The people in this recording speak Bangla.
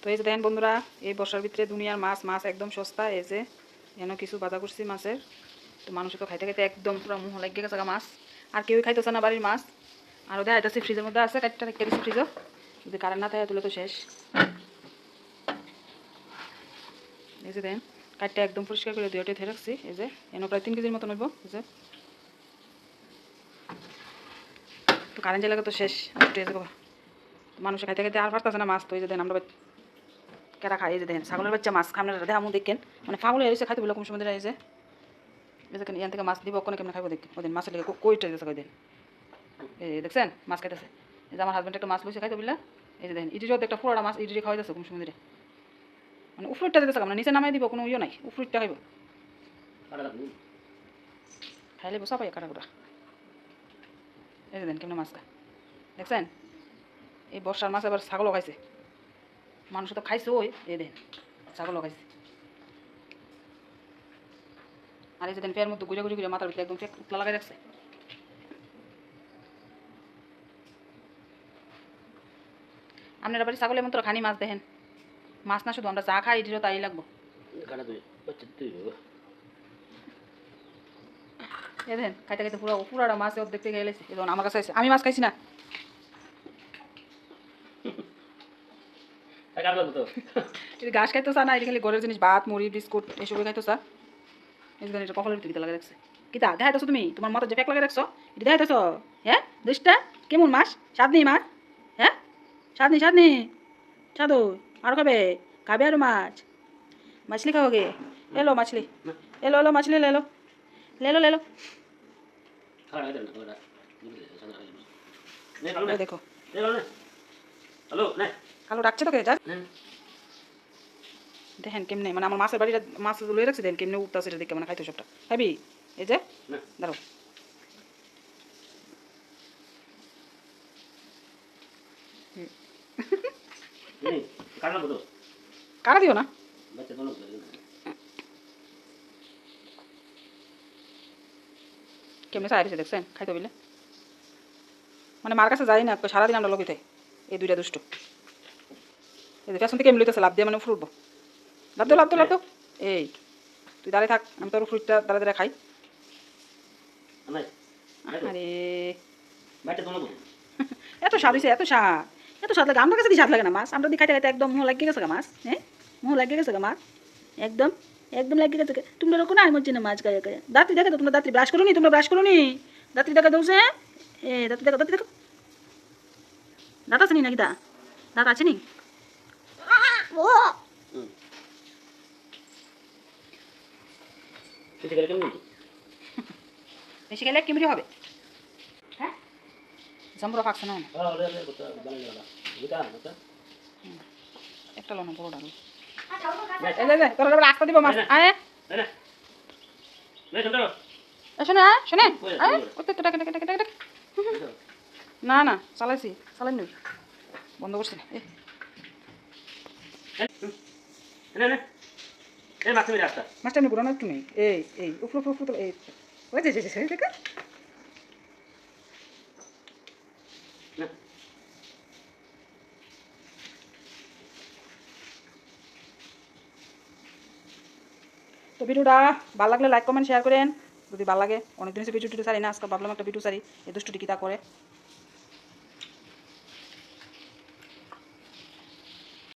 তো এই যে দেখেন বন্ধুরা, এই বর্ষার ভিতরে দুনিয়ার মাছ মাছ একদম সস্তা, এই যে যেন কিছু বাজা করছি মাছের। তো মানুষ তো খাইতে খাইতে একদম পুরো মুহ লাগিয়ে গেছে মাছ। আর কেউই খাইতেছে না বাড়ির মাছ। আর ওদের আইতেছে ফ্রিজের মধ্যে আছে কাটটা রেখে দিচ্ছি ফ্রিজও যদি কারেন্ট না থাকে তুলে তো শেষ। এই যে দেন কাঠটা একদম পরিষ্কার করে দুইটাই ধরে রাখছি, এই যে। এনে প্রায় তিন কেজির মতো নেব এই যে। তো কারেন্ট জায়গা তো শেষ মানুষে খাইতে খাইতে আর পারতেছে না মাছ, তো এই যে দেন আমরা কেরা খাই এই যে দেখেন ছাগলের বাচ্চা মাছ খামনে দেখা মু দেখেন। মানে হয়ে গেছে খাইতে বলে কোন সময় যে। এই দেখেন ইয়ান থেকে মাছ দিব ওখানে কেমন খাইবো দেখেন ওদিন মাছের লেগে কইটা দিতেছে ওই দিন। এই দেখছেন মাছ খাইতেছে। এই যে আমার হাজব্যান্ড একটা মাছ লইছে খাইতে বললে। এই যে দেখেন ইটির একটা ফোড়া মাছ ইটিরি খাওয়াই যাচ্ছে কোন সময় ধরে মানে উফরুটটা দিতেছে মানে নিচে নামাই দিব কোনো ইয়ে নাই উফরুটটা খাইব। খাইলে বসা পাই কাটা কুটা। এই যে দেন কেমন মাছটা দেখছেন? এই বর্ষার মাছ আবার ছাগলও খাইছে। মানুষ তো খাইছে ওই এই দেন ছাগলও খাইছে। আর এই যে দেন পেয়ের মধ্যে গুজে গুজে গুজে মাথার ভিতরে একদম উতলা লাগাই রাখছে। আপনারা বাড়ি ছাগলের মতো খানি মাছ দেখেন। মাছ না শুধু আমরা চা খাই এটিরও তাই লাগবো। এ দেখেন খাইতে খাইতে পুরো পুরাটা মাছ ওর দেখতে গেলেছে। এই আমার কাছে আমি মাছ খাইছি না। গাছ খাইতো চা না আজিকালি খালি জিনিস ভাত মুড়ি বিস্কুট এইসব খাইতো চা কপালের ভিতরে লাগা রাখছে। তুমি? তোমার মাথা যে প্যাক লাগা রাখছো? এটা দেখাইতেছো? হ্যাঁ? দুইটা কেমন মাস সাত মাছ? হ্যাঁ? সাত নেই সাত নেই। আর কবে খাবে আরও মাছ। মাছলি খাওয়াগে এলো মাছলি। এলো এলো মাছলি লেলো লেলো লেলো দেখো। হ্যালো কালো ডাকছে তোকে যা দেখেন কেমনে মানে আমার মাছের বাড়িটা মাছ লয়ে রাখছে দেন কেমনে উঠতে সেটা দেখে মানে খাইতো সবটা খাবি এই যে কারা দিও না কেমনে দিছে দেখছেন খাইতে বলে মানে মার কাছে যাই না সারাদিন আমরা লবিতে এই দুইটা দুষ্ট এই যে পেছন থেকে এমনি লইতেছে লাভ দিয়ে মানে ফুটবো লাভ দো লাভ দো লাভ দো এই তুই দাঁড়িয়ে থাক আমি তোর ফ্রুটটা দাঁড়া দাঁড়া খাই। আরে। এত স্বাদ হয়েছে এত স্বাদ। এত স্বাদ লাগে আমার কাছে কি স্বাদ লাগে না মাছ? আমরা খাইতে খাইতে একদম মুহ লাগিয়ে গেছে গা মাছ? হ্যাঁ মুহ লাগিয়ে গেছে গা মাছ? একদম একদম লাগিয়ে গেছে। তোমরা রকম না আমার জন্য মাছ গায়ে গায়ে। দাঁতি দেখে তো তোমরা দাঁতি ব্রাশ করো নি তোমরা ব্রাশ করো নি। দাঁতি দেখা দৌছে এ দাঁতি দেখো দাঁতি দেখো। দাঁত আছে নি নাকি দা দাঁত আছে নি? কিছু করে কেমন বেশি খেলে কেমনি হবে? হ্যাঁ? জাম্বুরা পাকছে না? হ্যাঁ একটা লোনা বড়টা লো এই যে, যে, তোরা এবার আস্তা দিব মাছ। আয়। নে নে। শোনে শোনে চালাইছি চালাই নই বন্ধ করছি না এ নে নে। এই মাছ মেরে আসতা মাছটা আমি ঘুরানো একটু নেই। এই এই উপর উপর উপর এই, ওই যে যে দেখো। তো ভিডিওটা ভালো লাগলে লাইক কমেন্ট শেয়ার করেন। যদি ভালো লাগে অনেকদিন ভিডিও টিডিও সারি না, আজকে ভাবলাম একটা ভিডিও সারি এই দুষ্টুটি কিতা করে?